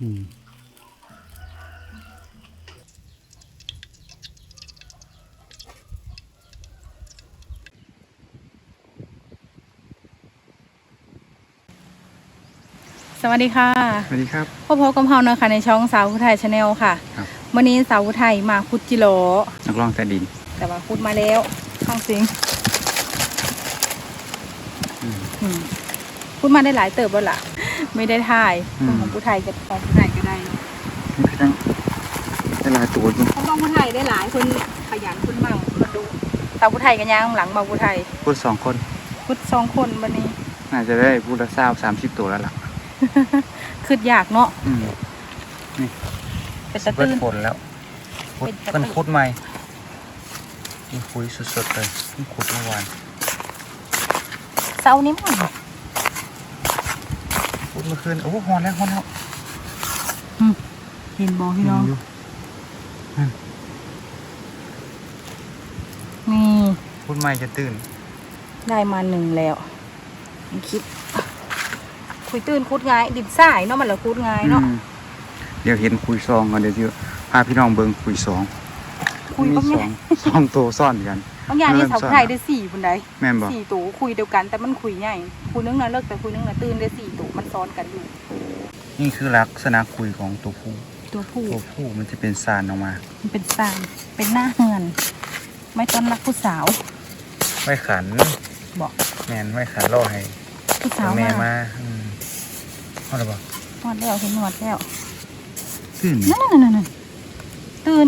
อืมสวัสดีค่ะสวัสดีครับพ่อพบกับเฮานะคะในช่องสาวผู้ไทยชาแนลค่ะครับวันนี้สาวผู้ไทยมาคุดจิโลนักร้องใต้ดิน แต่ว่าคุดมาแล้วข้างสิงอืมอืมคุดมาได้หลายเติบแล้วล่ะ ไม่ได้ถ่ายอืม ของผู้ไทยกับของผู้ไทยก็ได้เนอะนี่คือตั้งได้หลายตัวอยู่ของน้องผู้ไทยได้หลายคนขยันคนมั่งมาดูสาวผู้ไทยกันย่างหลังมาผู้ไทยพูดสองคนคุดสองคนวันนี้น่าจะได้พูดละเศร้าสามสิบตัวแล้วล่ะคืดอยากเนาะอืมเป็นตะเพิ่ตื้นนฝนแล้วขุดเป็นปกติเพิ่นขุดใหม่นี่คุยสดๆเลยเพิ่งขุดเมื่อวานเสาร์นี้มั้งขุด เมื่อคืนโอ้โหฮอนแล้วฮอนแล้วเห็นบอกพี่น้องอยู่นี่ขุดใหม่จะตื่น ได้มาหนึ่งแล้วยังคิด คุยตื่นคุดง่าย ดินทรายเนาะมันละคุดง่ายเนาะอืมเดี๋ยวเห็นคุยซองกันเดี๋ยวที่พาพี่น้องเบิ่งคุยสองคุยมีบางสออย่างงสองตัวซ่อนกัน บางอย่างนี่เริ่มสาวซ่อนไทยได้สี่คนใดแม่นบอกสี่ตัวคุยเดียวกัน แต่มันคุยใหญ่คุยนึงนะเลิกแต่คุยนึงนะตื่นได้สี่ตัวมันซ้อนกันอยู่ นี่คือลักษณะคุยของตัวผู้ตัวผู้ตัวผู้มันจะเป็นซานออกมา มันเป็นสามเป็นหน้าเฮือน ไม่ต้อนรักผู้สาวไว้ขันบอกแมนไว้ขันล่อให้ผู้สาวแม่มามาอืมเอาละบอกหนวดแล้วเห็นหนวดแล้วตื่นนั่นนั่นนั่นนั่นตื่น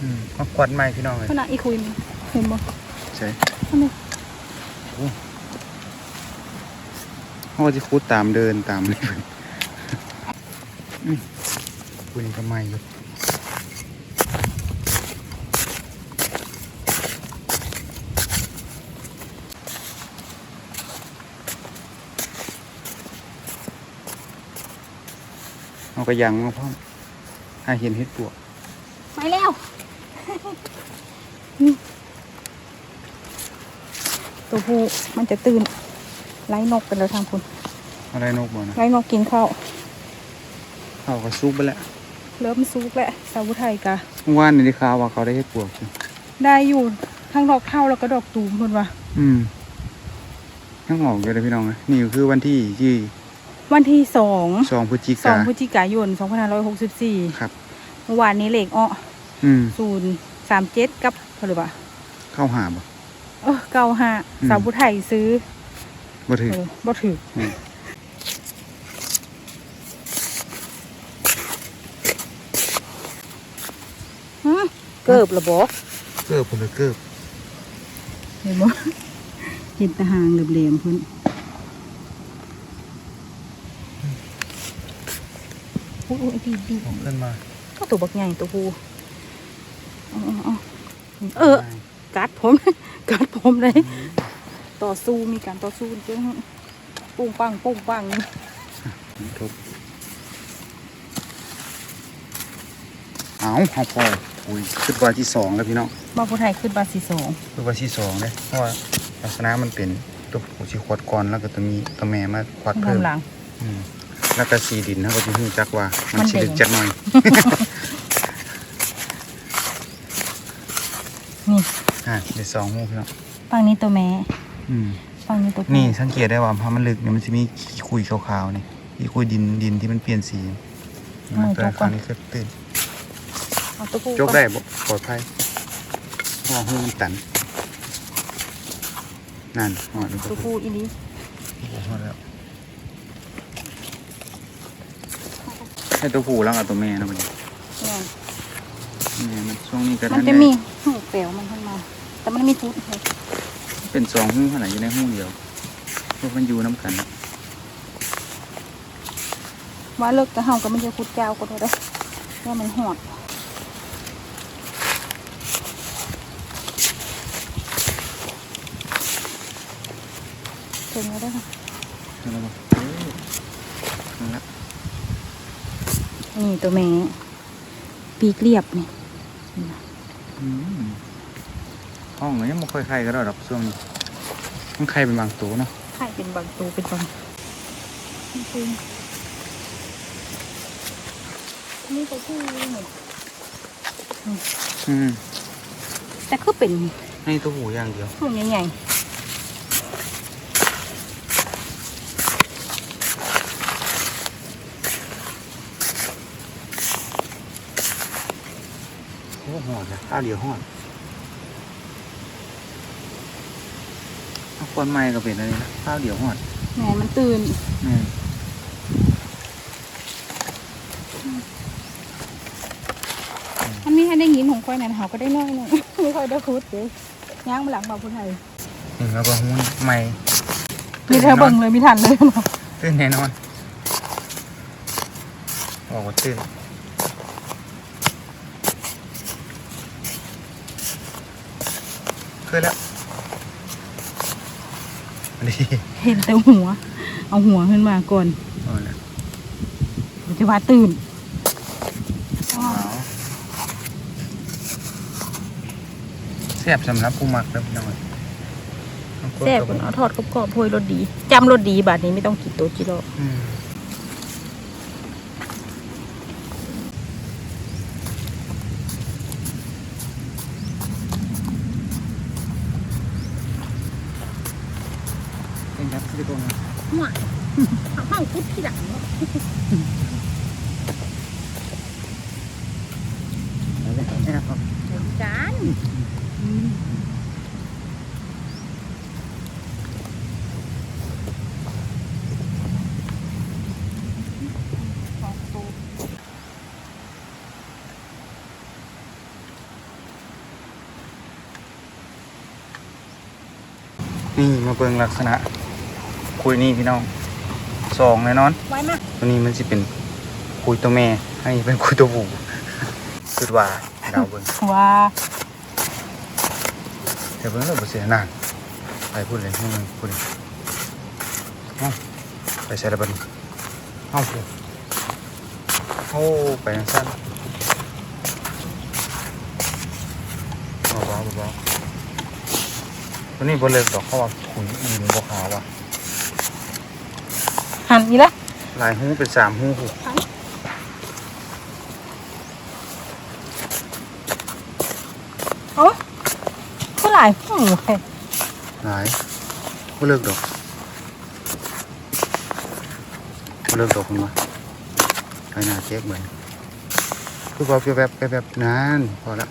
อืมมากวัดไม้พี่น้องเลยขณะอีคุยมี เห็นบ่ใช่อันนี้เขาก็จะคูดตามเดินตามเลยอืมคุยนี่ก็ไม่อยู่เอากระยังมาพร้อมให้เห็นเห็ดปวกไปแล้ว ตัวผู้มันจะตื่นไล่นกไปแล้วทางคุณอะไรนกบ่นะไล่นกกินข้าวเขาก็ซุกไปแล้วเริ่มซุกแล้วสาวไทยกะเมื่อวานในที่ข่าวว่าเขาได้เห็ดปวกอยู่ได้อยู่ทั้งดอกเท่าแล้วก็ดอกตูมคุณว่าอืมทั้งออกเลยพี่น้องนะนี่คือวันที่ที่วันที่สองสองพฤศจิสองกาพฤศจิกายนสองพันห้าร้อยหกสิบสี่ครับเมื่อวานนี้เลขอ้ออืมศูนย์สามเจ็ดกับหรือเปล่าเข้าหาบ่ เออเก้าห้าอืม สาวผู้ไทยซื้อบ่ถือ เออบ่ถืออม หืมเกิบเหระบอเกือบผมเลยเกือบเห็นบ่เห็นแตะหางเหลี่ยมๆเพิ่นโอ้ยดีดีออกขึ้นมาก็ตัวบักใหญ่ตัวผู้เอาเอาเอาเออ กัดผม กัดผมเลยต่อสู้มีการต่อสู้เจ้าปุ้งปังปุ้งปังทุบเอาเอาพออุ้ยขึ้นวันที่สองแล้วพี่น้องมาผู้ไทยขึ้นบาสีสองขึ้นวันที่สองเลยเพราะว่าลักษณะมันเป็นตัวผู้ชีขวดก่อนแล้วก็ตัวมีตัวแม่มาขวดเพิ่มกำลังอืมแล้วก็สีดินเขาก็จะหูจักว่า มันมันสีเด่นดึกจักหน่อยนี่ อะเดี๋ยวสองหูพี่น้องฝั่งนี้ตัวแม่อืมฝั่งนี้ตัวผู้นี่สังเกตได้ว่าพอมันลึกเนี่ยมันจะมีขี้คุยขาวๆนี่ขี้คุยดินดินที่มันเปลี่ยนสีมันตัวครั้งนี้ก็ตื่นเอาตัวผู้ยกได้บ่ปลอดภัยเพราะว่าหูมันตันนั่นหอดมันตัวผู้อีนี้หอดแล้วให้ตัวผู้แล้วกับตัวแม่นะมันเนี่ยแม่มันช่วงนี้ก็มันท่านจะได้มีหูเปลวมันขึ้นมา แต่มันมีทุดเป็นสองหูขนาดอยู่ในหูเดียวพวกมันอยู่น้ำกันว่าเลิกแต่เฮาก็ไม่จะคุดเจ้าก็ได้อว่ามันหอดถึงแล้วเด้อค่ะแล้วบอกเออนั่นละนี่ตัวแม่ปีกเรียบนี่อืม ห้องนี้มันค่อยไข่ก็ได้ดอกช่วงนี้มันไข่เป็นบางตัวเนาะไข่เป็นบางตัวเป็นบางจริงนี่ตัวผู้เหมือนอืมแต่คือเป็นให้ตัวหูอย่างเดียวพวกใหญ่โอ้หอดเลยข้าวเดียวหอดเอา คนใหม่ก็เป็นอะไรนะข้าวเดียวหอดๆแหมมันตื่นอืมอันนี้ให้ได้ยินของค่อยนั่นเขาก็ได้น้อยหนึง ไม่ค่อยได้พูดเลยย่างมาหลังมาพูดไทยนี่แล้วก็หุ้นใหม่มีเธอเบิ่งเลยมีทันเลยเนาะตื่นแน่นอนบอกว่าตื่นเคยแล้ว อันนี้เห็นแต่หัว เอาหัวขึ้นมาก่อนเอาละเดี๋ยวจะว่าตื่นเอาแซ่บสำหรับผู้มักแล้วพี่น้อยเอากดแซ่บเข้าไปเอาทอดกรอบๆโพยรสดีจำรสดีบาทนี้ไม่ต้องกินโตจิโร่ อืมเป็นครับที่ตรงนี้ หวาน ข้าวคุดที่หลังเหมือนกันนี่มาเบิ่งลักษณะคุยนี่พี่น้อง สองแน่นอนไว้มากตัวนี้มันสิเป็นคุยตัวแม่ ให้เป็นคุยตัวผู้คิดว่าเดาเบิ่งว่าเดี๋ยวเบิ่งแล้วบ่เสียนานไปพูดเลยนี่มันพูดเลยเอ้าไปใส่ระเบิดเอ้าพูดโอ้ไปทางสั้นเบาๆเบาๆตัวนี้บ่เลิกดอกเขาว่าขุยอีมันบ่ขาวว่ะ หันอีละลายหูเป็นสามหูหูเอ้าก็หลายหูเลยหลายบ่เลิกดอกบ่เลิกดอกคุณวะไปหน้าเจ๊กเหมือนคือพอแบบแบบแบบนานพอละ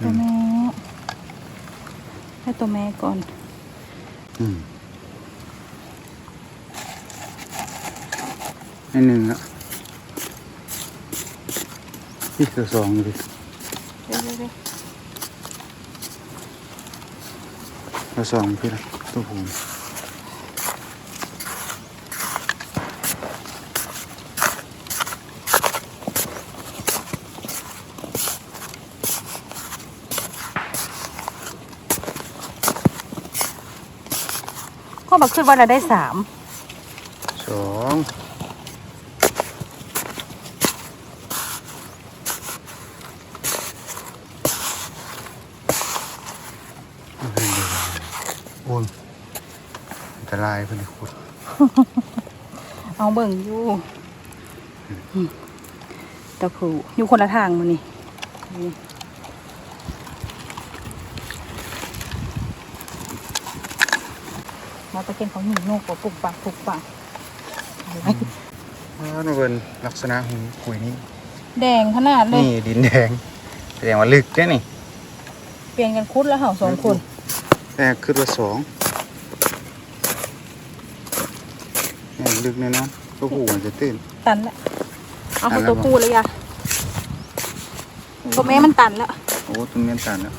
อืตัวมแม่ให้ตัวแม่ก่อน อืม อันหนึ่งละนี่คือสองอยู่ดิเร็วแล้วสองพี่ละตัวผมๆก็บอกขึ้นว่าเราได้สามสองเอาให้ดูโอ้ยอัน ตรายเพิ่นขุด เอาเบิ่งอยู่อืมตะผูอยู่คนละทางมันนี่นี่มาตะเกียนเขาหินโนกว่าปุกปักปุกปักเอาไว้อ้าวนี่เป็นลักษณะหูขุยนี่แดงขนาดเลย นี่ดินแดงแสดงว่าลึกแค่นี่ เปลี่ยนกันคุดแล้วเหาสองคนแต่คือว่าสอง นี่ลึกแน่นอนตัวหูมันจะตื้น ตันแล้วเอาตัเขานแล้วตัวผู้เลยอะตัวแม่มันตันแล้ว โอ้ตรงนี้ตันแล้ว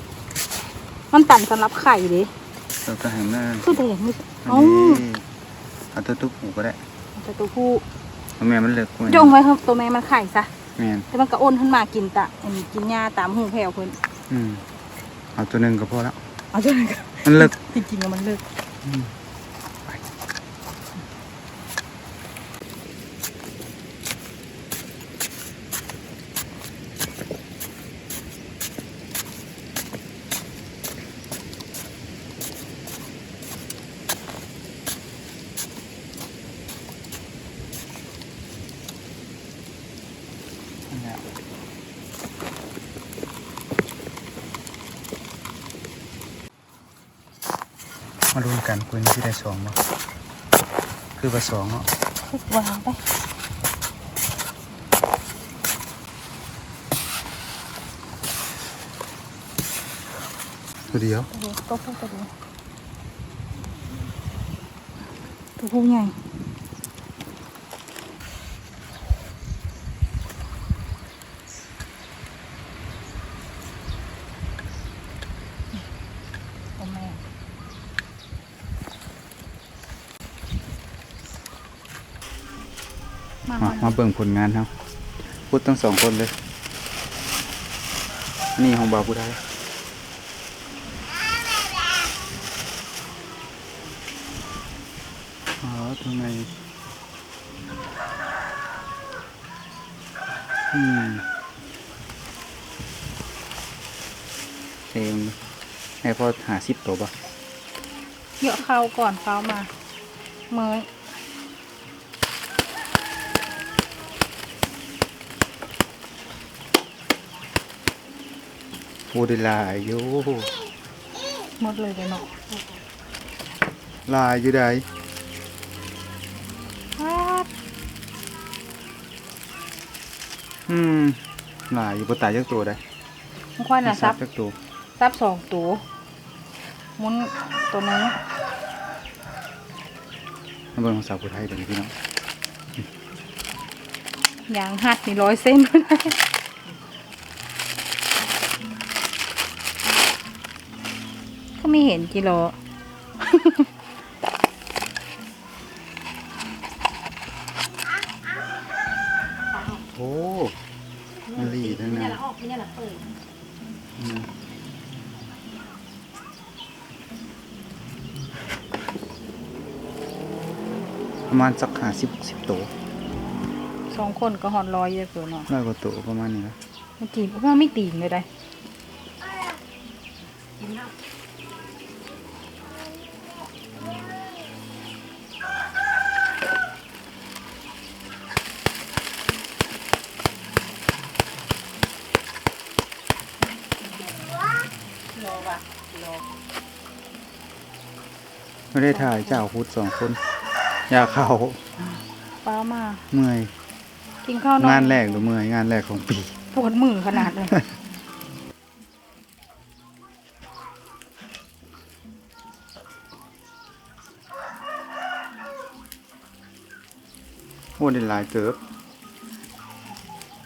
มันตันสำหรับไข่ดิเราก็ให้หน้าคือแดงไม่อันเอ้านี้เอาตัวตุ๊กหูก็ได้แต่ตัวผู้เพราะแม่มันเลิกกว่าจงไว้เถอะตัวแม่มันไข่ซะแม่นแต่มันก็อ้นขึ้นมากินตะอันนี้กินหญ้าตามหูแผ่วเพิ่นอืมเอาตัวหนึ่งก็พอแล้วเอาจังเลยมันเลิกจริงๆแล้วมันเลิก ลุ้นกันคุยนี่ที่ได้สองเนาะคือว่าสองเนาะคึกวางไปตัวเดียวตัวเดียวตัวผู้ตัวเดียวตัวผู้ใหญ่ตัวแม่มา มา มา มา เบิ่งผลงานครับพูดทั้งสองคนเลย นี่ของบ่าวผู้ได้อ๋อทำไมอืมเต็มให้พ่อหาสิบตัวปะเยอะเข้าก่อนเข้ามา เมย โอ้ได้หลายอยู่หมดเลยเลยเนาะหลายอยู่ได้ครับอืมหลายอยู่บนตายจักตัวได้มันค่อยนะซับจักตัวซับสองตัวหมุนตัวนึงมาเบิ่งของสาวผู้ไทยเดี๋ยวนี้พี่น้อง ยางหัดนี่ร้อยเส้น ไม่เห็นกิโล โอ้มันหลีทั้งนั้นออกเนี่ยละเปิดอืมประมาณสักหาสิบสิบตัวสองคนก็หอดร้อยเยอะเกินเนาะร้อยกว่าตัวประมาณนี้นะมันจีบพวกไม่ตีงเลยได้โลบะโล ไม่ได้ถ่ายเจ้าพุทธสองคน อยากเข้าป้ามาเมื่อย กินข้าวน้อยงานแรกหรือเมื่อยงานแรกของปีปวดมือขนาดเลยโอ้ได้หลายเติบ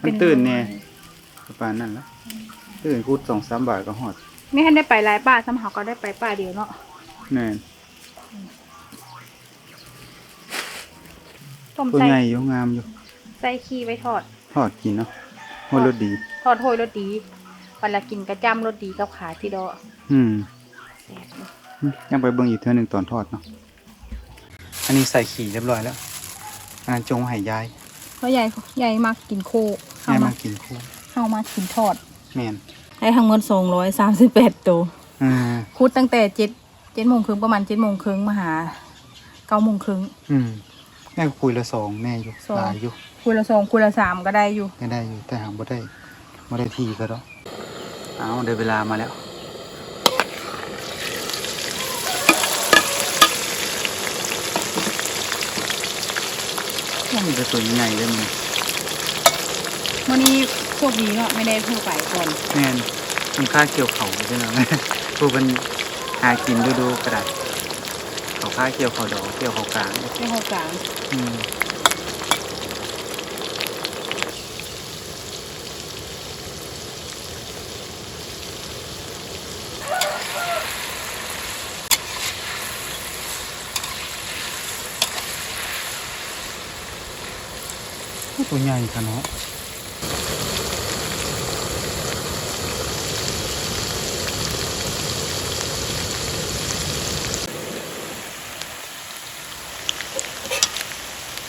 มันตื่นแน่ประมาณนั้นละตื่นพูดสองสามบาทก็หอด ไม่ให้ได้ไปหลายป้าสำหาก็ได้ไปป้าเดียวเนาะแน่นต้มตัวใส่ใหญ่อยู่งามอยู่ใส่ขี้ไว้ทอด ทอดกินเนาะโหรสดี ทอดโหยรสดีวันละกินกระจ้ำรสดีกับขาที่ดออืมแซ่บเลยยังไปเบิ่งอีกเท่าหนึ่งตอนทอดเนาะอันนี้ใส่ขี่เรียบร้อยแล้วอันนั้นจงไห่ยายเพราะใหญ่ใหญ่มากกินโคให้เข้ามามากินคู่เข้ามากินทอด แม่น ได้ทั้งหมดสองร้อยสามสิบแปดตัวอ่าคูดตั้งแต่เจ็ดเจ็ดโมงครึ่งประมาณเจ็ดโมงครึ่งมาหาเก้าโมงครึ่ง อืมแม่ก็คุยละสองแม่อยู่สอง หลายอยู่คุยละสองคุยละสามก็ได้อยู่ ไม่ได้อยู่แต่หางบ่ได้บ่ได้ทีก็ดอกเอาได้เวลามาแล้ว มันจะตัวใหญ่เลยมัน วันนี้ พวกนี้เนาะไม่ได้เพิ่งไปก่อนแม่นมันค่าเกี่ยวเขาใช่ไหมผู้เป็นหากินดูดูๆกระดาษเขาค่าเกี่ยวเขาดอกเกี่ยวเขากลางในห้องกลางอืมตัวใหญ่ค่ะเนาะ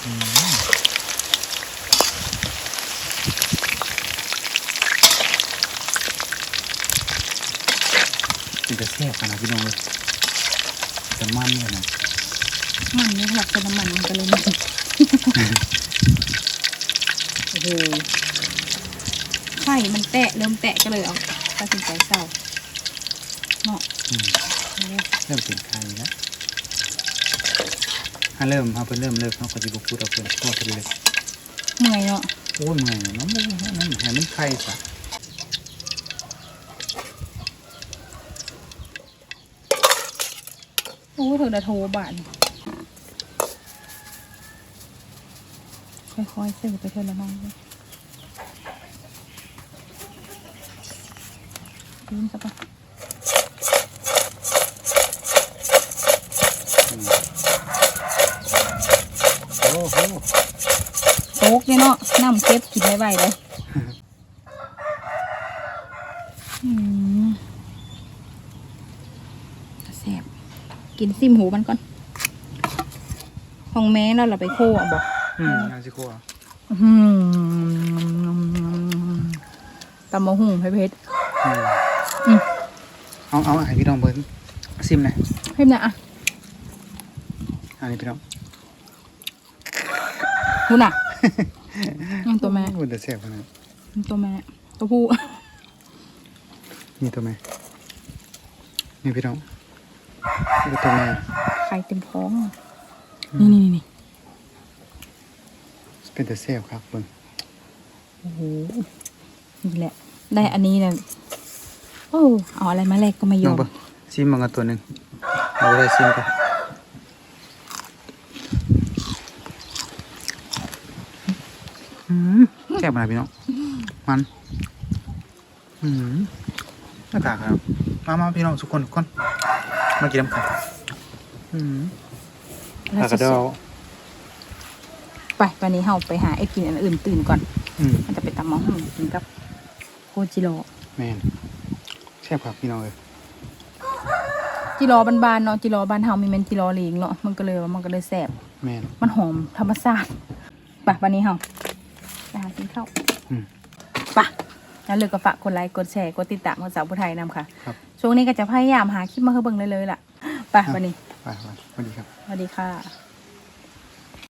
มันจะแซ่บขนาดพี่น้องเลยจะมันเลยนะมันนี่หลักเป็นน้ำมันมันก็เลยมันโอ้โหไข่มันแตะเริ่มแตะก็เลยเอาตัดสินใจเศร้าเนาะอืมเอาเลยเริ่มเป็นไข่แล้ว ถ้าเริ่มเขาเพิ่นเริ่มเลิกเขาก็จะบุกพูดเอาเพิ่นเพราะว่าเพิ่นเลิกเมื่อยเนาะโอ้ยเมื่อยน้ำมันนั่นให้มันไข่ซะโอ้เธอจะโทรบานค่อยๆซื้อไปเธอละน้องเลยยืนซะปะ โอ้โห โต๊ กเนี่ยเนาะน้ำเก็บกินไว้ไว้เลยอืมแซ่บกินซิมหูมันก่อนของแม่เราเราไปโค่อะบอกอืมน่าสิครัวอื้อหือตำมะหุ่งเพชรอืมอืมเอาเอาให้พี่น้องเบิ่งซิมหน่อยเพิ่มนะอะอันนี้พี่น้อง ดูน่ะยังตัวแม่โอ้ยแต่แซ่บขนาดนั้นยังตัวแม่ตัวผู้นี่ตัวแม่นี่พี่น้องนี่ก็ตัวแม่ไข่เต็มท้อง นี่นี่นี่เป็นแต่แซ่บครับเบิ่งโอ้โหนี่แหละ ได้อันนี้เนี่ยโอ้เอาอะไรมาแลกก็ไม่ยน้อองมเบิ่งซิมมันกันตัวหนึงเอาไว้ได้ซิมกันอืมแซ่บขนาดพี่น้องมันอืมหน้าตาครับ มามาพี่น้องทุกคนทุกคนมากินน้ำกันอืมแล้วผักกระเดาไปวันนี้เฮาไปหาไอ้กินอันอื่นตื่นก่อน อืมมันจะไปตำมะหุ่งกินกับโคจิโร่แม่นแซ่บครับพี่น้องเลยจิโร่บานๆเนาะจิโร่บ้านเฮามีแมนจิโร่เลงเนาะมันก็เลยว่ามันก็เลยแซ่บแม่นมันหอมธรรมชาติไปวันนี้เฮาไปหา กินข้าวอืม ไปแล้วเลยก็ฝากกดไลค์กดแชร์กดติดตามของสาวผู้ไทยนำค่ะ ครับช่วงนี้ก็จะพยายามหาคลิปมาให้เบิ่งเรื่อยๆล่ะไปวันนี้ไปไปสวัสดีครับ สวัสดีค่ะ